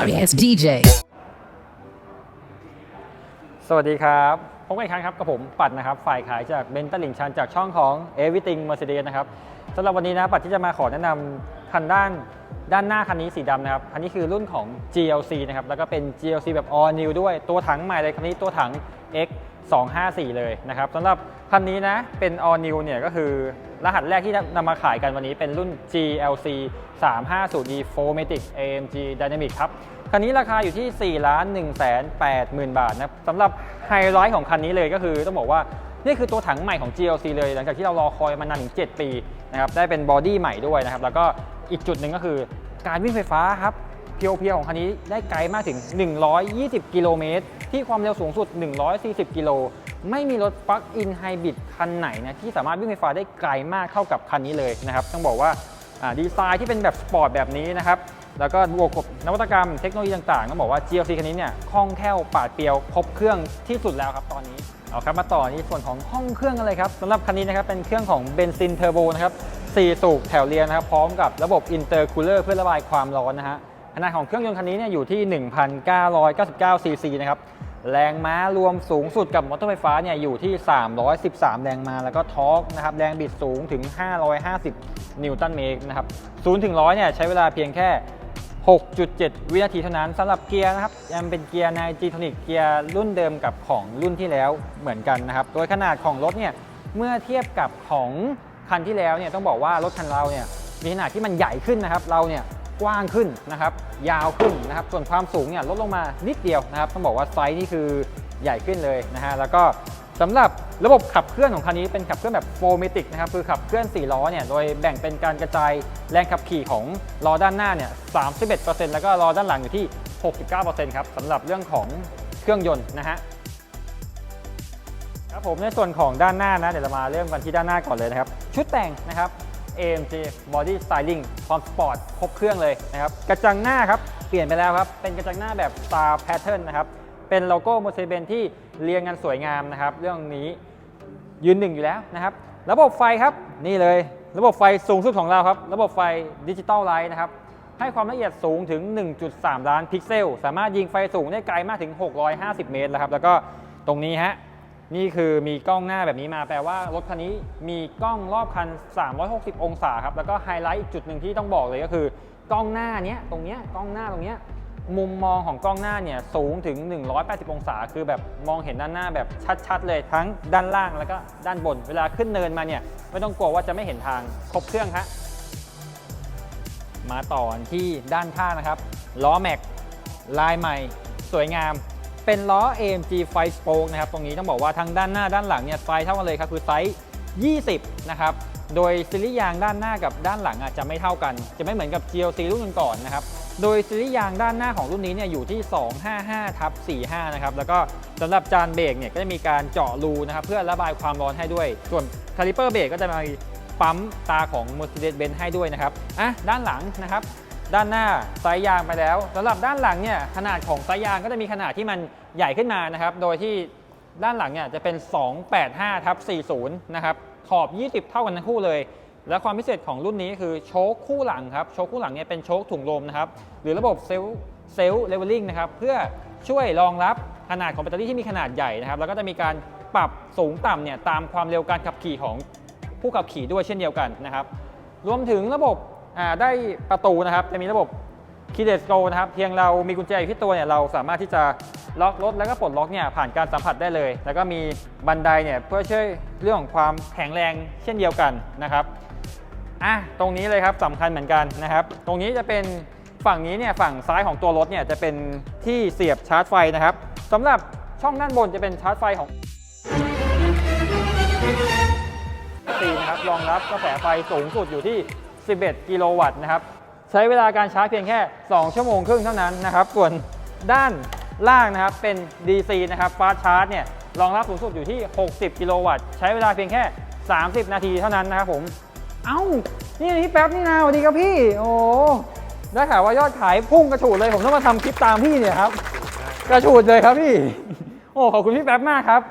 sorry ass DJ. สวัสดีครับพบกันอีกครั้งครับกับผมปัดนะครับ ฝ่ายขายจากเบนต์ตลิ่งชันจากช่องของ Everything Mercedes นะครับสำหรับวันนี้นะปัดที่จะมาขอแนะนำคันด้านด้านหน้าคันนี้สีดำนะครับ คันนี้คือรุ่นของ GLC นะครับ แล้วก็เป็น GLC แบบ all new ด้วย ตัวถังใหม่เลยคันนี้ตัวถัง X 254 เลยนะครับสำหรับคันนี้นะเป็น all new เนี่ยก็คือรหัสแรกที่นำมาขายกันวันนี้เป็นรุ่น GLC 350e 4matic AMG Dynamic ครับ คันนี้ราคาอยู่ที่4ล้าน1แสน8หมื่นบาทนะสำหรับไฮไลท์ของคันนี้เลยก็คือต้องบอกว่านี่คือตัวถังใหม่ของ GLC เลยหลังจากที่เรารอคอยมานานถึง 7 ปีนะครับได้เป็นบอดี้ใหม่ด้วยนะครับแล้วก็อีกจุดหนึ่งก็คือการวิ่งไฟฟ้าครับเพียวๆของคันนี้ได้ไกลมากถึง 120 กิโลเมตร ที่ความเร็วสูงสุด 140 กิโล ไม่มีรถปลั๊กอินไฮบริดคันไหนนะที่สามารถวิ่งไฟฟ้าได้ไกลมากเท่ากับคันนี้เลยนะครับ ต้องบอกว่าดีไซน์ที่เป็นแบบสปอร์ตแบบนี้นะครับ แล้วก็บวกกับนวัตกรรมเทคโนโลยีต่างๆ ต้องบอกว่า GLC คันนี้เนี่ยคล่องแคล่วปาดเปรียวครบเครื่องที่สุดแล้วครับตอนนี้เอาครับมาต่อในส่วนของห้องเครื่องกันเลยครับสำหรับคันนี้นะครับเป็นเครื่องของเบนซินเทอร์โบนะครับ4สูบแถวเรียงนะครับพร้อมกับระบบอินเตอร์คูลเลอร์เพื่อระบายความร้อนนะฮะขนาดของเครื่องยนต์คันนี้เนี่ยอยู่ที่ 1,999 ซีซีนะครับ แรงม้ารวมสูงสุดกับมอเตอร์ไฟฟ้าเนี่ยอยู่ที่ 313 แรงม้าแล้วก็ทอร์กนะครับแรงบิดสูงถึง 550 นิวตันเมตรนะครับ0ถึง100 เนี่ยใช้เวลาเพียงแค่ 6.7 วินาทีเท่านั้นสำหรับเกียร์นะครับยังเป็นเกียร์ใน g t o n i c เกียร์รุ่นเดิมกับของรุ่นที่แล้วเหมือนกันนะครับโดยขนาดของรถเนี่ยเมื่อเทียบกับของคันที่แล้วเนี่ยต้องบอกว่ารถคันเราเนี่ยมีขนาดที่มันใหญ่ขึ้นนะครับเราเนี่ย กว้างขึ้นนะครับยาวขึ้นนะครับส่วนความสูงเนี่ยลดลงมานิดเดียวนะครับต้องบอกว่าไซส์นี่คือใหญ่ขึ้นเลยนะฮะแล้วก็สำหรับระบบขับเคลื่อนของคันนี้เป็นขับเคลื่อนแบบโฟมิติกนะครับคือขับเคลื่อน 4 ล้อเนี่ยโดยแบ่งเป็นการกระจายแรงขับขี่ของล้อด้านหน้าเนี่ย 31%แล้วก็ล้อด้านหลังอยู่ที่ 69%ครับสำหรับเรื่องของเครื่องยนต์นะฮะครับผมในส่วนของด้านหน้านะเดี๋ยวเรามาเริ่มกันที่ด้านหน้าก่อนเลยนะครับ ชุดแต่งนะครับ AMG Body Styling ความสปอร์ตครบเครื่องเลยนะครับกระจังหน้าครับเปลี่ยนไปแล้วครับ เป็นกระจังหน้าแบบ Star Pattern นะครับ เป็นโลโก้ Mercedes ที่เรียงกันสวยงามนะครับ เรื่องนี้ยืนหนึ่งอยู่แล้วนะครับ ระบบไฟครับนี่เลย ระบบไฟสูงสุดของเราครับ ระบบไฟดิจิตอลไลท์นะครับให้ความละเอียดสูงถึง 1.3 ล้านพิกเซล สามารถยิงไฟสูงได้ไกลมากถึง 650 เมตรแล้วครับ แล้วก็ตรงนี้ฮะ นี่คือมีกล้องหน้าแบบนี้มาแปลว่ารถคันนี้มีกล้องรอบคัน 360 องศาครับแล้วก็ไฮไลท์อีกจุดหนึ่งที่ต้องบอกเลยก็คือกล้องหน้าเนี้ยตรงเนี้ยกล้องหน้าตรงเนี้ยมุมมองของกล้องหน้าเนี่ยสูงถึง 180 องศา คือแบบมองเห็นด้านหน้าแบบชัด ๆ เลยทั้งด้านล่างแล้วก็ด้านบน เวลาขึ้นเนินมาเนี่ยไม่ต้องกลัวว่าจะไม่เห็นทางครบเครื่องครับมาต่อที่ด้านข้างนะครับล้อแม็กลายใหม่ สวยงาม เป็นล้อ AMG ไฟสโปกนะครับ ตรงนี้ต้องบอกว่าทั้งด้านหน้าด้านหลังเนี่ยไซส์เท่ากันเลยครับ คือไซส์ 20 นะครับ โดยซีรีส์ยางด้านหน้ากับด้านหลังอาจจะไม่เท่ากัน จะไม่เหมือนกับ GLC รุ่นก่อนนะครับ โดยซีรีส์ยางด้านหน้าของรุ่นนี้เนี่ยอยู่ที่ 255ทับ45 นะครับ แล้วก็สำหรับจานเบรกเนี่ยก็จะมีการเจาะรูนะครับเพื่อระบายความร้อนให้ด้วย ส่วนคาลิเปอร์เบรกก็จะมีปั๊มตาของ Mercedes-Benz ให้ด้วยนะครับ อะ ด้านหลังนะครับ ด้านหน้าไซส์ยางไปแล้วสำหรับด้านหลังเนี่ยขนาดของไซส์ยางก็จะมีขนาดที่มันใหญ่ขึ้นมานะครับ โดยที่ด้านหลังเนี่ยจะเป็น 285ทับ40 นะครับ ขอบ 20 เท่ากันทั้งคู่เลย และความพิเศษของรุ่นนี้คือโชคคู่หลังครับ โชคคู่หลังเนี่ยเป็นโชคถุงลมนะครับ หรือระบบเซลล์เซลล์เลเวลลิ่งนะครับ เพื่อช่วยรองรับขนาดของแบตเตอรี่ที่มีขนาดใหญ่นะครับ แล้วก็จะมีการปรับสูงต่ำเนี่ยตามความเร็วการขับขี่ของผู้ขับขี่ด้วยเช่นเดียวกันนะครับ รวมถึงระบบ ได้ประตูนะครับจะมีระบบคีย์เลสโกนะครับเพียงเรามีกุญแจอยู่ที่ตัวเนี่ยเราสามารถที่จะล็อกรถแล้วก็ปลดล็อกเนี่ยผ่านการสัมผัสได้เลย แล้วก็มีบันไดเนี่ยเพื่อช่วยเรื่องของความแข็งแรงเช่นเดียวกันนะครับอะตรงนี้เลยครับสำคัญเหมือนกันนะครับ ตรงนี้จะเป็นฝั่งนี้เนี่ยฝั่งซ้ายของตัวรถเนี่ยจะเป็นที่เสียบชาร์จไฟนะครับสำหรับช่องด้านบนจะเป็นชาร์จไฟของตีนะครับรองรับกระแสไฟสูงสุดอยู่ที่ 11 กิโลวัตต์นะครับ ใช้เวลาการชาร์จเพียงแค่ 2 ชั่วโมงครึ่งเท่านั้นนะครับ ส่วนด้านล่างนะครับเป็น DC นะครับฟาสชาร์จเนี่ยรองรับสูงสุดอยู่ที่ 60 กิโลวัตต์ ใช้เวลาเพียงแค่ 30 นาทีเท่านั้นนะครับผม เอ้า นี่พี่แป๊บนี่นาสวัสดีครับพี่ โอ้ได้ข่าวว่ายอดขายพุ่งกระฉูดเลย ผมต้องมาทำคลิปตามพี่เนี่ยครับ กระฉูดเลยครับพี่ โอ้ขอบคุณพี่แป๊บมากครับ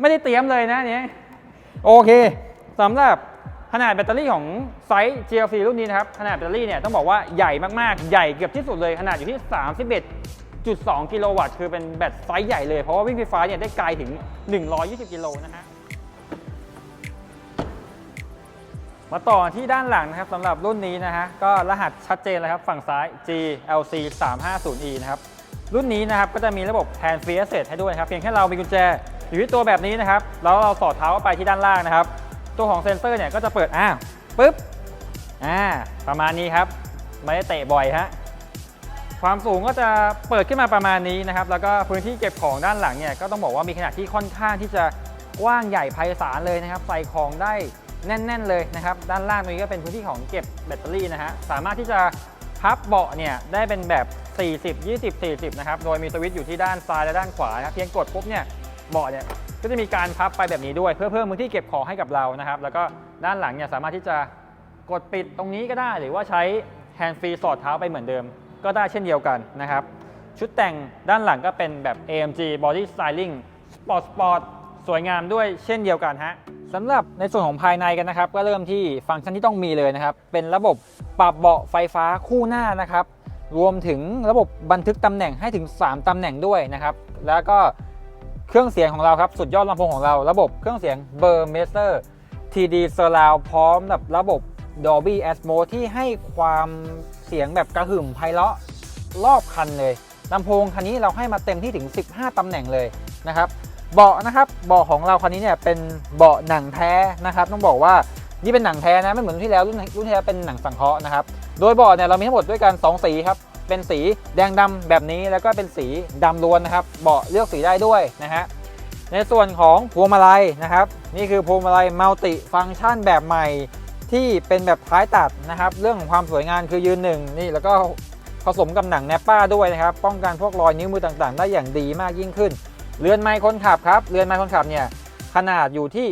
ไม่ได้เตรียมเลยนะเนี้ยโอเคสำหรับ นาดแบตเตอรี่ของไซส์ GLC รุ่นนี้นะครับ ขนาดแบตเตอรี่เนี่ยต้องบอกว่าใหญ่มากๆ ใหญ่เกือบที่สุดเลย ขนาดอยู่ที่ 31.2 กิโลวัตต์ คือเป็นแบตไซส์ใหญ่เลย เพราะว่าวิ่งไฟฟ้าเนี่ยได้ไกลถึง 120 กิโลนะฮะ มาต่อที่ด้านหลังนะครับสำหรับรุ่นนี้นะฮะ ก็รหัสชัดเจนเลยครับ ฝั่งซ้าย GLC 350E นะครับ รุ่นนี้นะครับก็จะมีระบบ Hand Free Access ให้ด้วยครับ เพียงแค่เรามีกุญแจอยู่ที่ตัวแบบนี้นะครับ แล้วเราสอดเท้าไปที่ด้านล่างนะครับ ตัวของเซ็นเซอร์เนี่ยก็จะเปิดอ้าวปึ๊บอ่าประมาณนี้ครับไม่ได้เตะบ่อยฮะความสูงก็จะเปิดขึ้นมาประมาณนี้นะครับ แล้วก็พื้นที่เก็บของด้านหลังเนี่ยก็ต้องบอกว่ามีขนาดที่ค่อนข้างที่จะกว้างใหญ่ไพศาลเลยนะครับ ใส่ของได้แน่น ๆ เลยนะครับ ด้านล่างตรงนี้ก็เป็นพื้นที่ของเก็บแบตเตอรี่นะฮะสามารถที่จะพับเบาะเนี่ยได้เป็นแบบ 40 20 40 นะครับ โดยมีสวิตช์อยู่ที่ด้านซ้ายและด้านขวานะครับเพียงกดปุ๊บเนี่ยเบาะเนี่ย ก็จะมีการพับไปแบบนี้ด้วย เพื่อเพิ่มพื้นที่เก็บของให้กับเรานะครับ แล้วก็ด้านหลังเนี่ยสามารถที่จะกดปิดตรงนี้ก็ได้ หรือว่าใช้แฮนด์ฟรีสอดเท้าไปเหมือนเดิม ก็ได้เช่นเดียวกันนะครับ ชุดแต่งด้านหลังก็เป็นแบบ AMG Body Styling Sport Sport สวยงามด้วยเช่นเดียวกันฮะสำหรับในส่วนของภายในกันนะครับ ก็เริ่มที่ฟังก์ชันที่ต้องมีเลยนะครับ เป็นระบบปรับเบาะไฟฟ้าคู่หน้านะครับ รวมถึงระบบบันทึกตำแหน่งให้ถึง 3ตำแหน่งด้วยนะครับ แล้วก็ เครื่องเสียงของเราครับ สุดยอดลำโพงของเรา ระบบเครื่องเสียง b u r m e s t e r TD Surround พร้อมกับระบบ Dolby Atmos ที่ให้ความเสียงแบบกระหึ่มไพเราะรอบคันเลยลำโพงคันนี้เราให้มาเต็มที่ถึง 15 ตำแหน่งเลยนะครับเบาะนะครับเบาะของเราคันนี้เนี่ยเป็นเบาะหนังแท้นะครับต้องบอกว่านี่เป็นหนังแท้นะไม่เหมือนรุ่นที่แล้วรุ่นรุ่นที่แล้วเป็นหนังสังเคราะห์นะครับโดยเบาะเนี่ยเรามีทั้งหมดด้วยกัน2สีครับ เป็นสีแดงดำแบบนี้แล้วก็เป็นสีดำล้วนนะครับ เบาะเลือกสีได้ด้วยนะฮะในส่วนของพวงมาลัยนะครับ นี่คือพวงมาลัยมัลติฟังก์ชันแบบใหม่ที่เป็นแบบท้ายตัดนะครับ เรื่องของความสวยงามคือยืนหนึ่งนี่แล้วก็ผสมกับหนังแนปป้าด้วยนะครับ ป้องกันพวกรอยนิ้วมือต่างๆ ได้อย่างดีมากยิ่งขึ้น เรือนไมค์คนขับครับ เรือนไมค์คนขับเนี่ยขนาดอยู่ที่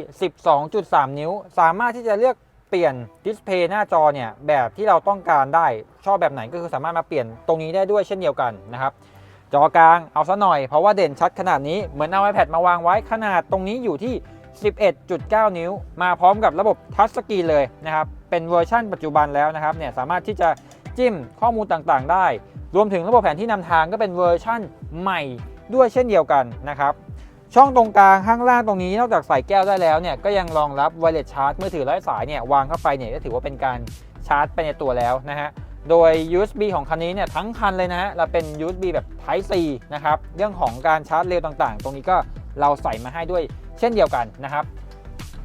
12.3 นิ้ว สามารถที่จะเลือก ปลี่ยนดิสเพย์หน้าจอเนี่ยแบบที่เราต้องการได้ชอบแบบไหนก็คือสามารถมาเปลี่ยนตรงนี้ได้ด้วยเช่นเดียวกันนะครับจอกลางเอาซะหน่อยเพราะว่าเด่นชัดขนาดนี้เหมือนเอา iPad มาวางไว้ขนาดตรงนี้อยู่ที่ 11.9 นิ้ว มาพร้อมกับระบบทัชสกรีนเลยนะครับเป็นเวอร์ชั่นปัจจุบันแล้วนะครับเนี่ยสามารถที่จะจิ้มข้อมูลต่างๆ ได้ รวมถึงระบบแผนที่นำทางก็เป็นเวอร์ชั่นใหม่ด้วยเช่นเดียวกันนะครับ ช่องตรงกลางข้างล่างตรงนี้นอกจากใส่แก้วได้แล้วเนี่ยก็ยังรองรับไวเลสชาร์จมือถือไร้สายเนี่ยวางเข้าไปเนี่ยก็ถือว่าเป็นการชาร์จไปในตัวแล้วนะฮะโดย USB ของคันนี้เนี่ยทั้งคันเลยนะฮะเราเป็น USB แบบ Type C นะครับเรื่องของการชาร์จเร็วต่างๆ ตรงนี้ก็เราใส่มาให้ด้วยเช่นเดียวกันนะครับ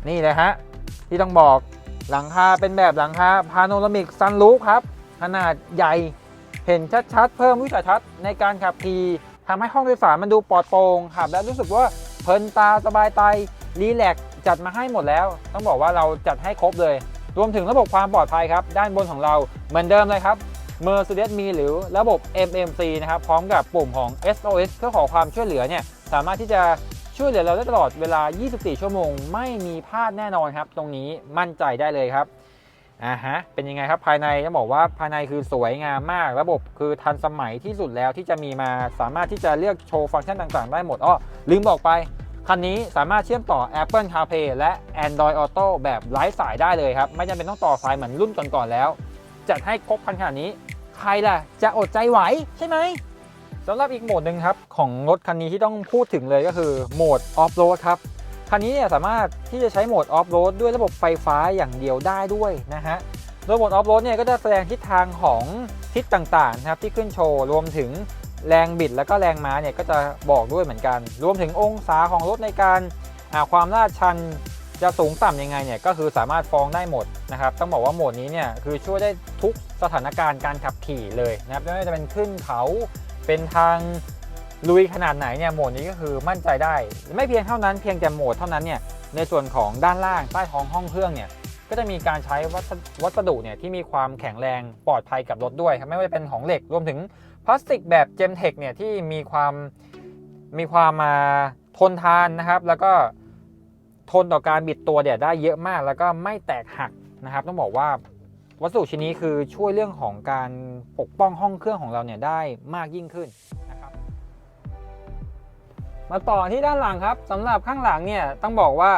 นี่เลยฮะที่ต้องบอกหลังคาเป็นแบบหลังคาพาโนรามิกซันรูฟครับขนาดใหญ่เห็นชัดๆ เพิ่มวิสัยทัศน์ในการขับขี่ ทำให้ห้องโดยสารมันดูปลอดโปร่งขับ แล้วรู้สึกว่าเพลินตาสบายตารีแลกจัดมาให้หมดแล้ว ต้องบอกว่าเราจัดให้ครบเลย รวมถึงระบบความปลอดภัยครับ ด้านบนของเราเหมือนเดิมเลยครับ Mercedes มีหรือระบบ MMC นะครับพร้อมกับปุ่มของ SOS เพื่อขอความช่วยเหลือเนี่ยสามารถที่จะช่วยเหลือเราได้ตลอดเวลา 24 ชั่วโมง ไม่มีพลาดแน่นอนครับ ตรงนี้มั่นใจได้เลยครับ อ่าฮะ เป็นยังไงครับภายในต้องบอกว่าภายในคือสวยงามมาก ระบบคือทันสมัยที่สุดแล้วที่จะมีมาสามารถที่จะเลือกโชว์ฟังก์ชันต่างๆ ได้หมดอ้อลืมบอกไป คันนี้สามารถเชื่อมต่อ Apple CarPlay และ Android Auto แบบไร้สายได้เลยครับ ไม่จำเป็นต้องต่อสายเหมือนรุ่นก่อนๆแล้ว จัดให้ครบคันขนาดนี้ ใครล่ะ จะอดใจไหวใช่ไหมสำหรับอีกโหมดหนึ่งครับของรถคันนี้ที่ต้องพูดถึงเลยก็คือโหมดออฟโรดครับ คันนี้เนี่ยสามารถที่จะใช้โหมดออฟโรดด้วยระบบไฟฟ้าอย่างเดียวได้ด้วยนะฮะโดยโหมดออฟโรดเนี่ยก็จะแสดงทิศทางของทิศต่างๆนะครับที่ขึ้นโชว์รวมถึงแรงบิดแล้วก็แรงม้าเนี่ยก็จะบอกด้วยเหมือนกัน รวมถึงองศาของรถในการความลาดชันจะสูงต่ำยังไงเนี่ยก็คือสามารถฟ้องได้หมดนะครับต้องบอกว่าโหมดนี้เนี่ยคือช่วยได้ทุกสถานการณ์การขับขี่เลยนะครับไม่ว่าจะเป็นขึ้นเขาเป็นทาง ลุยขนาดไหนเนี่ยโหมดนี้ก็คือมั่นใจได้ ไม่เพียงเท่านั้นเพียงแต่โหมดเท่านั้นเนี่ยในส่วนของด้านล่างใต้ท้องห้องเครื่องเนี่ยก็จะมีการใช้วัสดุเนี่ยที่มีความแข็งแรงปลอดภัยกับรถด้วยครับไม่ว่าจะเป็นของเหล็กรวมถึงพลาสติกแบบเจมเทคเนี่ยที่มีความมีความมาทนทานนะครับ แล้วก็ทนต่อการบิดตัวเนี่ยได้เยอะมาก แล้วก็ไม่แตกหักนะครับ ต้องบอกว่าวัสดุชิ้นนี้คือช่วยเรื่องของการปกป้องห้องเครื่องของเราเนี่ยได้มากยิ่งขึ้น มาต่อที่ด้านหลังครับสำหรับข้างหลังเนี่ยต้องบอกว่า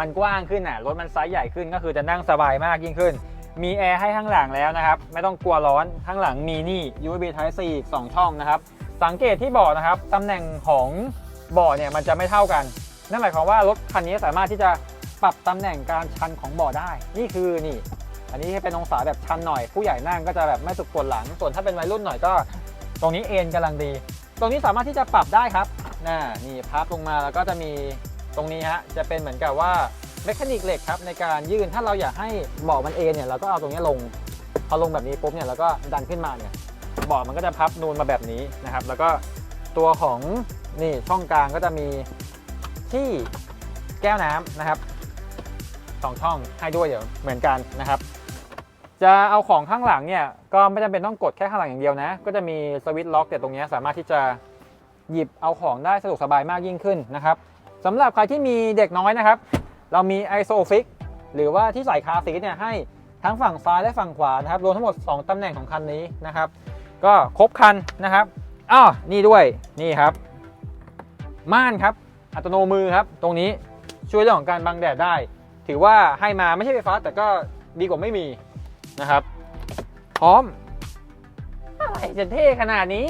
มันกว้างขึ้นอะรถมันไซส์ใหญ่ขึ้นก็คือจะนั่งสบายมากยิ่งขึ้น มีแอร์ให้ข้างหลังแล้วนะครับไม่ต้องกลัวร้อนข้างหลังมีนี่ USB Type C อีก2ช่องนะครับสังเกตที่เบาะนะครับตำแหน่งของเบาะเนี่ยมันจะไม่เท่ากัน นั่นหมายความว่ารถคันนี้สามารถที่จะปรับตำแหน่งการชันของเบาะได้ นี่คือนี่ อันนี้เป็นองศาแบบชันหน่อย ผู้ใหญ่นั่งก็จะแบบไม่สุดปวดหลัง ส่วนถ้าเป็นวัยรุ่นหน่อยก็ ตรงนี้เอ็นกำลังดี ตรงนี้สามารถที่จะปรับได้ครับ น่านี่พับลงมาแล้วก็จะมีตรงนี้ฮะจะเป็นเหมือนกับว่าเมคานิกเหล็กครับในการยืนถ้าเราอยากให้เบาะมันเอ็นเนี่ยเราก็เอาตรงนี้ลงพอลงแบบนี้ปุ๊บเนี่ยเราก็ดันขึ้นมาเนี่ยเบาะมันก็จะพับนูนมาแบบนี้นะครับ แล้วก็ตัวของนี่ช่องกลางก็จะมีที่แก้วน้ำนะครับสองช่องให้ด้วยเดี๋ยวเหมือนกันนะครับ จะเอาของข้างหลังเนี่ยก็ไม่จำเป็นต้องกดแค่ข้างหลังอย่างเดียวนะ ก็จะมีสวิตช์ล็อกแต่ตรงนี้สามารถที่จะ หยิบเอาของได้สะดวกสบายมากยิ่งขึ้นนะครับสำหรับใครที่มีเด็กน้อยนะครับ เรามี ISOFIX หรือว่าที่ใส่คาซีทเนี่ยให้ทั้งฝั่งซ้ายและฝั่งขวานะครับรวมทั้งหมด 2ตำแหน่งของคันนี้นะครับ ก็ครบคันนะครับอ้าวนี่ด้วยนี่ครับ ม่านครับอัตโนมือครับ ตรงนี้ช่วยเรื่องของการบังแดดได้ ถือว่าให้มาไม่ใช่ไฟฟ้าแต่ก็ดีกว่าไม่มีนะครับ พร้อมอะไรจะเท่ขนาดนี้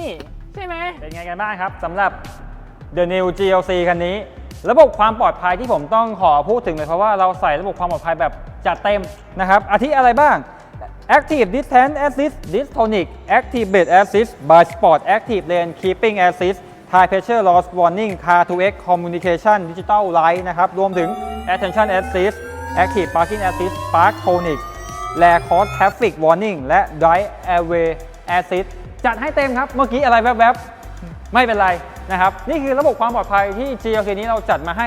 ใช่ไหมเป็นไงกันบ้างครับสำหรับ The New GLC คันนี้ ระบบความปลอดภัยที่ผมต้องขอพูดถึงเลยเพราะว่าเราใส่ระบบความปลอดภัยแบบจัดเต็มนะครับอาทิอะไรบ้าง Active Distance Assist Distonic Active Brake Assist by Sport Active Lane Keeping Assist Tire Pressure Loss Warning Car 2X Communication Digital Light นะครับรวมถึง Attention Assist Active Parking Assist Park Tonic และ Cross Traffic Warning และ Drive Airway Assist จัดให้เต็มครับ เมื่อกี้อะไรแวบๆ ไม่เป็นไรนะครับ นี่คือระบบความปลอดภัยที่ GLC นี้เราจัดมาให้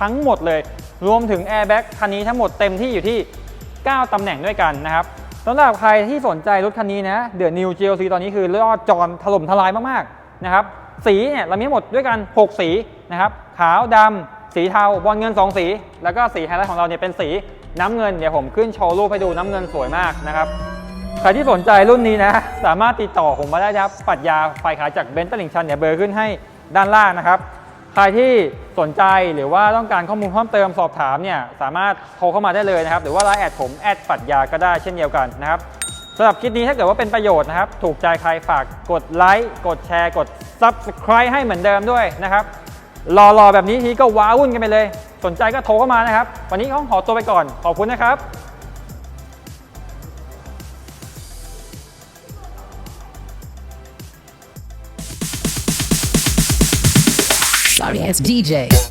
ทั้งหมดเลย รวมถึง Airbag คันนี้ทั้งหมดเต็มที่อยู่ที่ 9 ตำแหน่งด้วยกันนะครับสำหรับใครที่สนใจรถคันนี้นะเดี๋ยว New GLC ตอนนี้คือรอดจอนถล่มทลายมากๆนะครับสีเนี่ยเรามีหมดด้วยกัน 6 สีนะครับขาวดำสีเทาบอลเงิน 2 สี แล้วก็สีไฮไลท์ของเราเนี่ยเป็นสีน้ำเงินเดี๋ยวผมขึ้นโชว์รูปให้ดูน้ำเงินสวยมากนะครับ ครที่สนใจรุ่นนี้นะ สามารถติดต่อผมมาได้นะครับปรัดยาไฟขายจากเบนซ์ตลิ่งชันเนี่ยเบอร์ขึ้นให้ด้านล่างนะครับ ใครที่สนใจหรือว่าต้องการข้อมูลเพิ่มเติมสอบถามเนี่ยสามารถโทรเข้ามาได้เลยนะครับ หรือว่าไลน์แอดผมแอดปรัดยาก็ได้เช่นเดียวกันนะครับสำหรับคลิปนี้ถ้าเกิดว่าเป็นประโยชน์นะครับ ถูกใจใครฝากกดไลค์กดแชร์ กด Subscribe ให้เหมือนเดิมด้วยนะครับรอๆแบบนี้ทีก็ว้าวุ่นกันไปเลย สนใจก็โทรเข้ามานะครับ วันนี้ต้องขอตัวไปก่อนขอบคุณนะครับ Sorry, it's DJ.